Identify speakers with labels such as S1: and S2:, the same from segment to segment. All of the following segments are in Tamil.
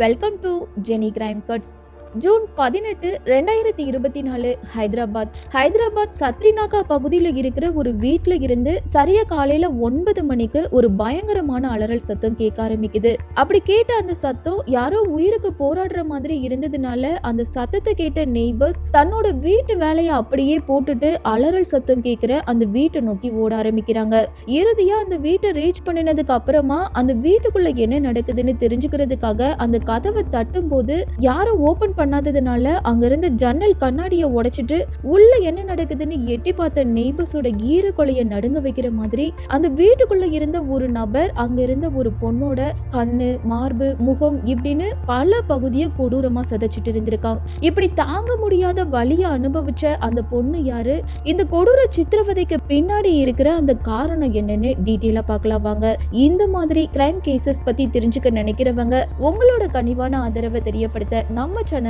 S1: Welcome to Jenny crime cuts June பதினெட்டு ரெண்டாயிரத்தி இருபத்தி நாலு ஹைதராபாத். ஹைதராபாத் சத்ரிநாகா பகுதியில் இருக்கிற ஒரு வீட்டில் இருந்து சரியா காலையில ஒன்பது மணிக்கு ஒரு பயங்கரமான அலறல் சத்தம் கேட்க ஆரம்பிக்குது. அப்படி கேட்ட அந்த சத்தம் யாரோ உயிருக்கு போராடுற மாதிரி இருந்ததுனால அந்த சத்தத்தை கேட்ட நெய்பர்ஸ் தன்னோட வீட்டு வேலையை அப்படியே போட்டுட்டு அலறல் சத்தம் கேட்கிற அந்த வீட்டை நோக்கி ஓட ஆரம்பிக்கிறாங்க. இறுதியா அந்த வீட்டை ரீச் பண்ணினதுக்கு அப்புறமா அந்த வீட்டுக்குள்ள என்ன நடக்குதுன்னு தெரிஞ்சுக்கிறதுக்காக அந்த கதவை தட்டும் போது யாரோ ஓபன் பண்ணாததுனால அங்கிருந்த ஜன்னல் கண்ணாடியை உடைச்சிட்டு உள்ள என்ன நடக்குதுன்னு எட்டி பார்த்த நெய்பர்ஸோட ஈர கொலையை நடுங்க வைக்கிற மாதிரி அந்த வீட்டுக்குள்ள இருந்த ஒரு நபர் அங்க இருந்த ஒரு பொண்ணோட கண்ணு மார்பு முகம் இப்படின்னு பல பகுதியை கொடூரமா சதைச்சிட்டு இருந்திருக்கான். இப்படி தாங்க முடியாத வழிய அனுபவிச்ச அந்த பொண்ணு யாரு? இந்த கொடூர சித்திரவதைக்கு பின்னாடி இருக்கிற அந்த காரணம் என்னன்னு டீட்டெயிலா பார்க்கலாம் வாங்க. இந்த மாதிரி கிரைம் கேசஸ் பத்தி தெரிஞ்சுக்க நினைக்கிறவங்க உங்களோட கனிவான ஆதரவை தெரியப்படுத்த நம்ம சேனல்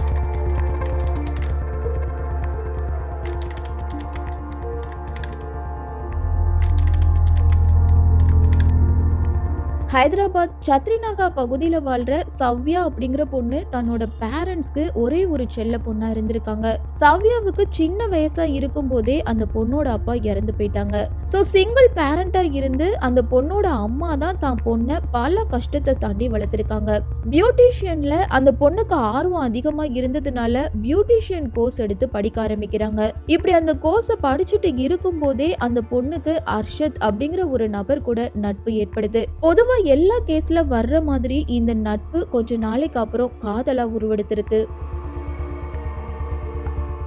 S1: ஹைதராபாத் சத்ரிநாகா பகுதியில் வாழ்ற சவ்யா அப்படிங்கிற பொண்ணு தன்னோட பேரண்ட்ஸ்க்கு ஒரே ஒரு செல்ல பொண்ணா இருந்திருக்காங்க. சவ்யாவுக்கு சின்ன வயசா இருக்கும் போதே அந்த பொண்ணோட அப்பா இறந்து போயிட்டாங்க. ஸோ சிங்கிள் பேரண்டா இருந்து அந்த பொண்ணோட அம்மா தான் தான் பொண்ணை பல கஷ்டத்தை தாண்டி வளர்த்துருக்காங்க. பியூட்டிஷியன்ல அந்த பொண்ணுக்கு ஆர்வம் அதிகமா இருந்ததுனால பியூட்டிஷியன் கோர்ஸ் எடுத்து படிக்க ஆரம்பிக்கிறாங்க. இப்படி அந்த கோர்ஸை படிச்சுட்டு இருக்கும் போதே அந்த பொண்ணுக்கு அர்ஷத் அப்படிங்கிற ஒரு நபர் கூட நட்பு ஏற்படுது. பொதுவா எல்லா கேஸ்ல வர்ற மாதிரி இந்த நட்பு கொஞ்ச நாளைக்கு அப்புறம் காதலா உருவெடுத்திருக்கு.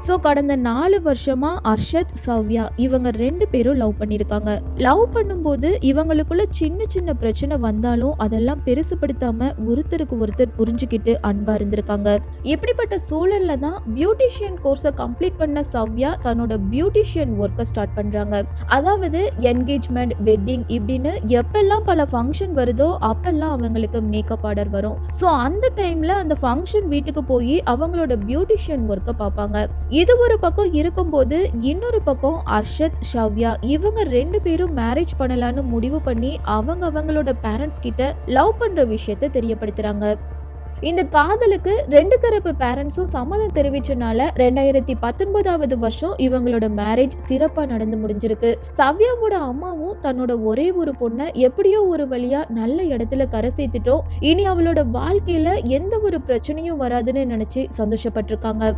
S1: ஸோ கடந்த நாலு வருஷமா அர்ஷத் சவ்யா இவங்க ரெண்டு பேரும் லவ் பண்ணியிருக்காங்க லவ் பண்ணும்போது இவங்களுக்குள்ள சின்ன சின்ன பிரச்சனை வந்தாலும் அதெல்லாம் பெருசுப்படுத்தாம ஒருத்தருக்கு ஒருத்தர் புரிஞ்சுக்கிட்டு அன்பா இருந்திருக்காங்க. இப்படிப்பட்ட சூழல்ல தான் பியூட்டிஷியன் கோர்ஸை கம்ப்ளீட் பண்ண சவ்யா தன்னோட பியூட்டிஷியன் ஒர்க்கை ஸ்டார்ட் பண்றாங்க. அதாவது என்கேஜ்மெண்ட் வெட்டிங் இப்படின்னு எப்பெல்லாம் பல ஃபங்க்ஷன் வருதோ அப்பெல்லாம் அவங்களுக்கு மேக்கப் ஆர்டர் வரும். ஸோ அந்த டைம்ல அந்த ஃபங்க்ஷன் வீட்டுக்கு போய் அவங்களோட பியூட்டிஷியன் ஒர்க்கை பார்ப்பாங்க. இது ஒரு பக்கம் இருக்கும்போது இன்னொரு பக்கம் அர்ஷத் ஷவ்யா இவங்க ரெண்டு பேரும் மேரேஜ் பண்ணலான்னு முடிவு பண்ணி அவங்க அவங்களோட பேரண்ட்ஸ் கிட்ட லவ் பண்ற விஷயத்த தெரியப்படுத்துறாங்க. இந்த காதலுக்கு ரெண்டு தரப்பு பேரண்ட்ஸும் சம்மதம் தெரிவிச்சனால ரெண்டாயிரத்தி பத்தொன்பதாவது வருஷம் இவங்களோட மேரேஜ் சிறப்பா நடந்து முடிஞ்சிருக்கு. சவ்யாவோட அம்மாவும் தன்னோட ஒரே ஒரு பொண்ணை எப்படியோ ஒரு வழியா நல்ல இடத்துல கரை சேர்த்துட்டோம். இனி அவளோட வாழ்க்கையில எந்த ஒரு பிரச்சனையும் வராதுன்னு நினைச்சு சந்தோஷப்பட்டிருக்காங்க.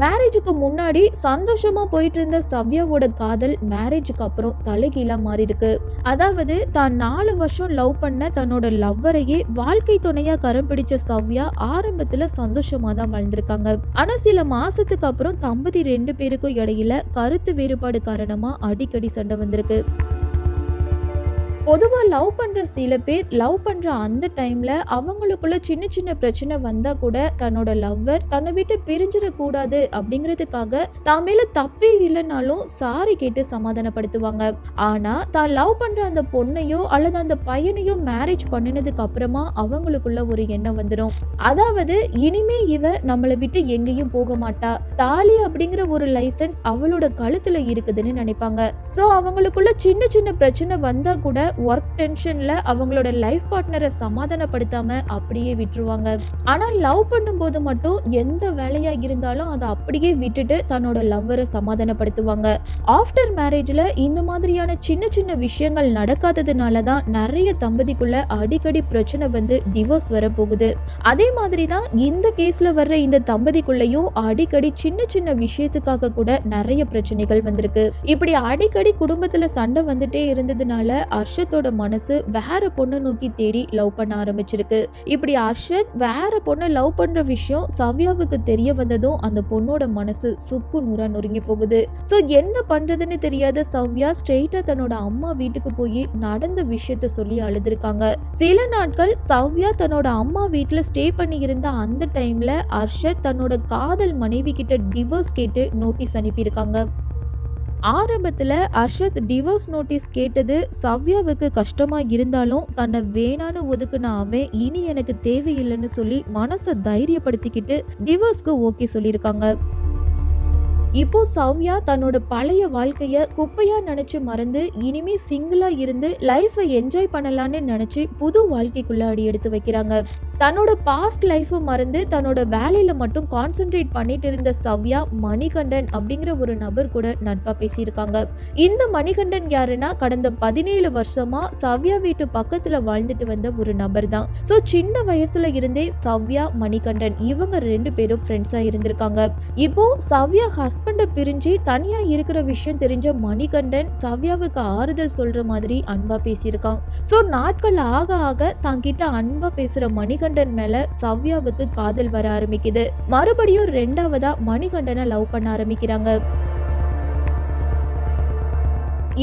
S1: மேரேஜுக்கு முன்னாடி சந்தோஷமா போயிட்டு இருந்த சவ்யாவோட காதல் மேரேஜுக்கு அப்புறம் தலைகீழா மாறி இருக்கு அதாவது தான் நாலு வருஷம் லவ் பண்ண தன்னோட லவ்வரையே வாழ்க்கை துணையா கரம் பிடிச்ச சவ்யா ஆரம்பத்துல சந்தோஷமா தான் வாழ்ந்திருக்காங்க. ஆனா சில மாசத்துக்கு அப்புறம் தம்பதி ரெண்டு பேருக்கும் இடையில கருத்து வேறுபாடு காரணமா அடிக்கடி சண்டை வந்திருக்கு. பொதுவாக லவ் பண்ணுற சில பேர் லவ் பண்ணுற அந்த டைமில் அவங்களுக்குள்ள சின்ன சின்ன பிரச்சனை வந்தால் கூட தன்னோட லவ்வர் தன்னை விட்டு பிரிஞ்சிடக்கூடாது அப்படிங்கிறதுக்காக தான் மேலே தப்பே இல்லைனாலும் சாரி கேட்டு சமாதானப்படுத்துவாங்க. ஆனால் தான் லவ் பண்ணுற அந்த பொண்ணையோ அல்லது அந்த பையனையோ மேரேஜ் பண்ணினதுக்கு அப்புறமா அவங்களுக்குள்ள ஒரு எண்ணம் வந்துடும் அதாவது இனிமே இவ நம்மளை விட்டு எங்கேயும் போக மாட்டா. தாலி அப்படிங்கிற ஒரு லைசன்ஸ் அவளோட கழுத்துல இருக்குதுன்னு நினைப்பாங்க. ஸோ அவங்களுக்குள்ள சின்ன சின்ன பிரச்சனை வந்தா கூட ஒர்க் டென்ஷன்ல அவங்களோட லைஃப் பார்ட்னரை சமாதானப்படுத்தாம அப்படியே விட்டுருவாங்க. ஆனா லவ் பண்ணும்போது மட்டும் எந்த வேலையா இருந்தாலும் அதை அப்படியே விட்டுட்டு தன்னோட லவ்வரை சமாதானப்படுத்துவாங்க. ஆஃப்டர் மேரேஜ்ல இந்த மாதிரியான சின்ன சின்ன விஷயங்கள் நடக்காததுனால தான் நிறைய தம்பதிக்குள்ள அடிக்கடி பிரச்சனை வந்து டிவோர்ஸ் வர போகுது. அதே மாதிரி தான் இந்த கேஸ்ல வர்ற இந்த தம்பதிக்குள்ளேயும் அடிக்கடி சின்ன சின்ன விஷயத்துக்காக கூட நிறைய பிரச்சனைகள் வந்திருக்கு. இப்படி அடிக்கடி குடும்பத்துல சண்டை வந்துட்டே இருந்ததுனால அர்ஷத்தோட மனசு வேற பொண்ணை நோக்கி தேடி லவ் பண்ண ஆரம்பிச்சிருக்கு. இப்படி அர்ஷத் வேற பொண்ணை லவ் பண்ற விஷயம் சவ்யாவுக்கு தெரிய வந்ததும் அந்த பொண்ணோட மனசு சுக்கு நூறா நொறுங்கி போகுது. ஸோ என்ன பண்றதுன்னு தெரியாத சவ்யா ஸ்ட்ரெயிட்டா தன்னோட அம்மா வீட்டுக்கு போய் நடந்த விஷயத்த சொல்லி அழுதுருக்காங்க. சில நாட்கள் சவ்யா தன்னோட அம்மா வீட்டுல ஸ்டே பண்ணி இருந்த அந்த டைம்ல அர்ஷத் தன்னோட காதல் மனைவி கிட்ட டிவோர்ஸ் கேட்டு நோட்டீஸ் அனுப்பியிருக்காங்க. ஆரம்பத்தில் அர்ஷத் டிவோர்ஸ் நோட்டீஸ் கேட்டது சவ்யாவுக்கு கஷ்டமாக இருந்தாலும் தன்னை வேணான்னு ஒதுக்குன அவன் இனி எனக்கு தேவையில்லைன்னு சொல்லி மனசை தைரியப்படுத்திக்கிட்டு டிவோர்ஸ்க்கு ஓகே சொல்லியிருக்காங்க. இப்போ சவ்யா தன்னோட பழைய வாழ்க்கைய குப்பையா நினைச்சு மறந்து இனிமே சிங்கிளா இருந்து லைஃபை என்ஜாய் பண்ணலான்னு நினைச்சு புது வாழ்க்கைக்குள்ள அடி எடுத்து வைக்கிறாங்க. தன்னோட பாஸ்ட் லைஃப்பை மறந்து தன்னோட வேலையில் மட்டும் கான்சென்ட்ரேட் பண்ணிட்டு இருந்த சவ்யா மணிகண்டன் அப்படிங்கிற ஒரு நபர் கூட நட்பாக பேசியிருக்காங்க. இந்த மணிகண்டன் யாருன்னா கடந்த பதினேழு வருஷமா சவ்யா வீட்டு பக்கத்தில் வாழ்ந்துட்டு வந்த ஒரு நபர் தான். ஸோ சின்ன வயசுல இருந்தே சவ்யா மணிகண்டன் இவங்க ரெண்டு பேரும் ஃப்ரெண்ட்ஸாக இருந்திருக்காங்க. இப்போ சவ்யா ஹஸ்பண்டை பிரிஞ்சு தனியாக இருக்கிற விஷயம் தெரிஞ்ச மணிகண்டன் சவ்யாவுக்கு ஆறுதல் சொல்ற மாதிரி அன்பா பேசியிருக்கான். ஸோ நாட்கள் ஆக ஆக தங்கிட்ட அன்பா பேசுற மணிகண்டன் மேல சவ்யாவுக்கு காதல் வர ஆரம்பிக்குது. மறுபடியும் ரெண்டாவதா மணிகண்டனை லவ் பண்ண ஆரம்பிக்கிறாங்க.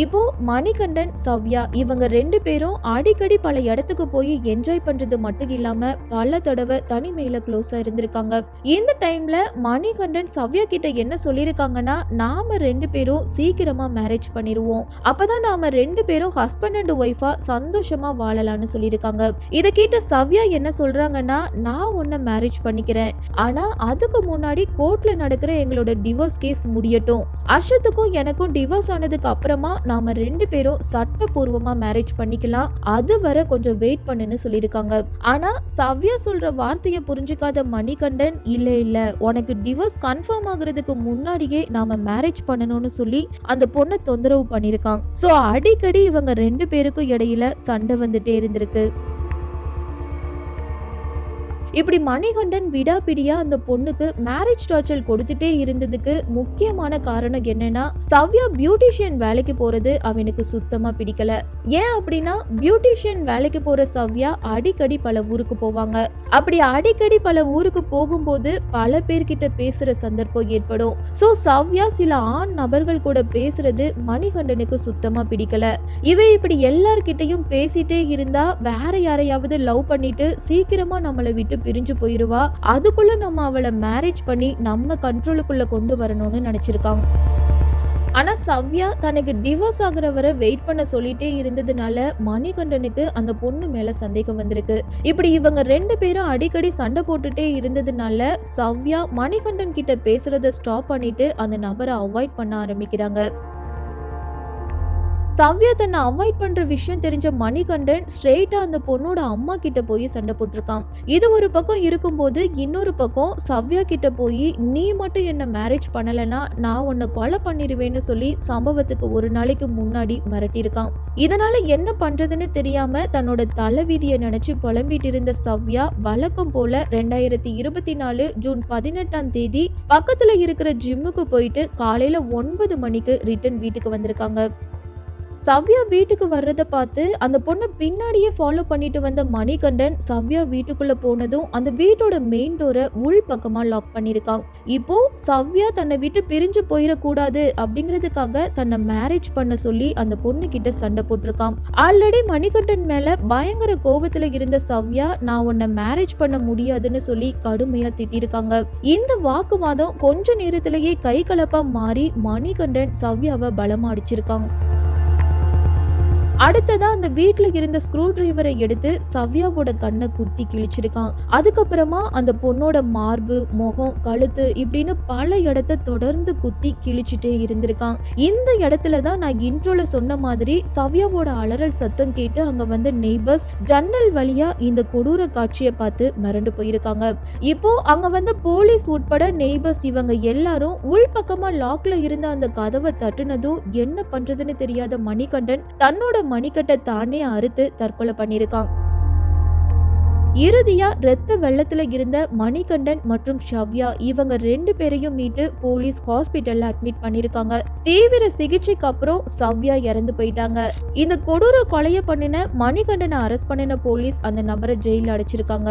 S1: இப்போ மணிகண்டன் சவ்யா இவங்க ரெண்டு பேரும் அடிக்கடி பல இடத்துக்கு போய் என்ஜாய் பண்றது மட்டும் இல்லாம பல தடவை தனிமையில க்ளோஸா இருந்திருக்காங்க. இந்த டைம்ல மணிகண்டன் சவ்யா கிட்ட என்ன சொல்லியிருக்காங்கன்னா நாம ரெண்டு பேரும் சீக்கிரமா மேரேஜ் பண்ணிடுவோம் அப்பதான் நாம ரெண்டு பேரும் ஹஸ்பண்ட் அண்ட் ஒய்ஃபா சந்தோஷமா வாழலாம்னு சொல்லியிருக்காங்க. இதை கேட்ட சவ்யா என்ன சொல்றாங்கன்னா நான் உன்னை மேரேஜ் பண்ணிக்கிறேன். ஆனா அதுக்கு முன்னாடி கோர்ட்ல நடக்கிற எங்களோட டிவோர்ஸ் கேஸ் முடியட்டும். அர்ஷத்துக்கும் எனக்கும் டிவோர்ஸ் ஆனதுக்கு அப்புறமா நாம ரெண்டு பேரும் சட்டப்பூர்வமா மேரேஜ் பண்ணிக்கலாம். அது வரை கொஞ்சம் வெயிட் பண்ணுன்னு சொல்லியிருக்காங்க. ஆனா சவ்யா சொல்ற வார்த்தையை புரிஞ்சுக்காத மணிகண்டன் இல்ல இல்ல உனக்கு டிவோர்ஸ் கன்ஃபார்ம் ஆகுறதுக்கு முன்னாடியே நாம மேரேஜ் பண்ணணும்னு சொல்லி அந்த பொண்ணை தொந்தரவு பண்ணியிருக்காங்க ஸோ அடிக்கடி இவங்க ரெண்டு பேருக்கும் இடையில சண்டை வந்துட்டே இருந்திருக்கு. இப்படி மணிகண்டன் விடாபிடியா அந்த பொண்ணுக்கு மேரேஜ் டார்ச்சல் கொடுத்துட்டே இருந்ததுக்கு முக்கியமான காரணம் என்னன்னா சவ்யா பியூட்டிஷியன் வேலைக்கு போறது அவனுக்கு சுத்தமா பிடிக்கல. ஏன் அப்படின்னா பியூட்டிஷியன் வேலைக்கு போற சவ்யா அடிக்கடி பல ஊருக்கு போவாங்க. அப்படி அடிக்கடி பல ஊருக்கு போகும்போது பல பேர்கிட்ட பேசுற சந்தர்ப்பம் ஏற்படும். சோ சவ்யா சில ஆண் நபர்கள் கூட பேசுறது மணிகண்டனுக்கு சுத்தமா பிடிக்கல. இவ இப்படி எல்லார்கிட்டையும் பேசிட்டே இருந்தா வேற யாரையாவது லவ் பண்ணிட்டு சீக்கிரமா நம்மளை விட்டு பிரிஞ்சு போயிருவா. அதுக்குள்ள நம்ம அவளை மேரேஜ் பண்ணி நம்ம கண்ட்ரோலுக்குள்ள கொண்டு வரணும்னு நினைச்சிருக்காங்க. ஆனால் சவ்யா தனக்கு டிவோர்ஸ் ஆகிற வரை வெயிட் பண்ண சொல்லிட்டே இருந்ததுனால மணிகண்டனுக்கு அந்த பொண்ணு மேலே சந்தேகம் வந்திருக்கு. இப்படி இவங்க ரெண்டு பேரும் அடிக்கடி சண்டை போட்டுட்டே இருந்ததுனால சவ்யா மணிகண்டன் கிட்ட பேசுறத ஸ்டாப் பண்ணிட்டு அந்த நபரை அவாய்ட் பண்ண ஆரம்பிக்கிறாங்க. சவ்யா தன்னை அவாய்ட் பண்ற விஷயம் தெரிஞ்ச மணிகண்டன் ஸ்ட்ரெயிட்டா அந்த பொண்ணோட அம்மா கிட்ட போய் சண்டை போட்டிருக்கான். இது ஒரு பக்கம் இருக்கும்போது இன்னொரு பக்கம் சவ்யா கிட்ட போய் நீ மட்டும் என்ன மேரேஜ் பண்ணலைன்னா நான் உன்னை கொலை பண்ணிடுவேன்னு சொல்லி சம்பவத்துக்கு ஒரு நாளைக்கு முன்னாடி மிரட்டியிருக்கான். இதனால என்ன பண்றதுன்னு தெரியாம தன்னோட தலைவிதியை நினைச்சு புலம்பிட்டு இருந்த சவ்யா வழக்கம் போல ரெண்டாயிரத்தி இருபத்தி நாலு ஜூன் பதினெட்டாம் தேதி பக்கத்துல இருக்கிற ஜிம்முக்கு போயிட்டு காலையில ஒன்பது மணிக்கு ரிட்டர்ன் வீட்டுக்கு வந்திருக்காங்க. சவ்யா வீட்டுக்கு வர்றத பார்த்து அந்த பொண்ணை பின்னாடியே ஃபாலோ பண்ணிட்டு வந்த மணிகண்டன் சவ்யா வீட்டுக்குள்ள போனதும் அந்த வீட்டோட மெயின் டோரை உள் பக்கமா லாக் பண்ணிருக்கான். இப்போ சவ்யா தன்னை விட்டு பிரிஞ்சு போயிடக்கூடாது அப்படிங்கிறதுக்காக தன்னை மேரேஜ் பண்ண சொல்லி அந்த பொண்ணு கிட்ட சண்டை போட்டிருக்கான். ஆல்ரெடி மணிகண்டன் மேல பயங்கர கோபத்துல இருந்த சவ்யா நான் உன்னை மேரேஜ் பண்ண முடியாதுன்னு சொல்லி கடுமையா திட்டிருக்காங்க. இந்த வாக்குவாதம் கொஞ்ச நேரத்திலேயே கை கலப்பா மாறி மணிகண்டன் சவ்யாவை பலமா அடிச்சிருக்கான். அடுத்ததா அந்த வீட்டுல இருந்த ஸ்க்ரூ டிரைவரை எடுத்து சவ்யாவோட கண்ணை குத்தி கிழிச்சிருக்கான். அதுக்கப்புறமா அந்த பொண்ணோட மார்பு முகம் கழுத்து இப்படின்னு பல இடத்த தொடர்ந்து குத்தி கிழிச்சிட்டே இருந்திருக்கான். இந்த இடத்துல தான் நான் இன்ட்ரோல சொன்ன மாதிரி சவ்யாவோட அலறல் சத்தம் கேட்டு அங்க வந்த நெய்பர்ஸ் ஜன்னல் வழியா இந்த கொடூர காட்சியை பார்த்து மிரண்டு போயிருக்காங்க. இப்போ அங்க வந்த போலீஸ் உட்பட நெய்பர்ஸ் இவங்க எல்லாரும் உள்பக்கமா லாக்ல இருந்த அந்த கதவை தட்டுனதும் என்ன பண்றதுன்னு தெரியாத மணிகண்டன் தன்னோட மணிக்கட்டை தானே அறுத்து தற்கொலை பண்ணியிருக்கான். இறுதியா ரத்த வெள்ளத்துல இருந்த மணிகண்டன் மற்றும் ஷவ்யா இவங்க ரெண்டு பேரையும் மீட்டு போலீஸ் ஹாஸ்பிட்டல்ல அட்மிட் பண்ணிருக்காங்க தீவிர சிகிச்சைக்கு அப்புறம் சவ்யா இறந்து போயிட்டாங்க. இந்த கொடூர கொலைய பண்ணின மணிகண்டனை அரெஸ்ட் பண்ணின போலீஸ் அந்த நபரை ஜெயில அடைச்சிருக்காங்க.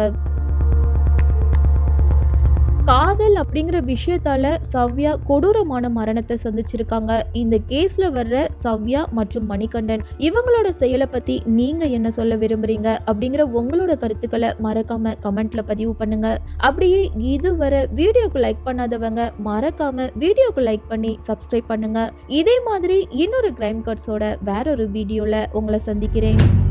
S1: காதல் அப்படிங்கிற விஷயத்தால சவ்யா கொடூரமான மரணத்தை சந்திச்சிருக்காங்க. இந்த கேஸ்ல வர்ற சவ்யா மற்றும் மணிகண்டன் இவங்களோட செயலை பத்தி நீங்க என்ன சொல்ல விரும்புறீங்க? அப்படிங்கிற உங்களோட கருத்துக்களை மறக்காம கமெண்ட்ல பதிவு பண்ணுங்க. அப்படியே இதுவரை வீடியோக்கு லைக் பண்ணாதவங்க மறக்காம வீடியோக்கு லைக் பண்ணி சப்ஸ்கிரைப் பண்ணுங்க. இதே மாதிரி இன்னொரு கிரைம் கார்ட்ஸோட வேற ஒரு வீடியோல உங்களை சந்திக்கிறேன்.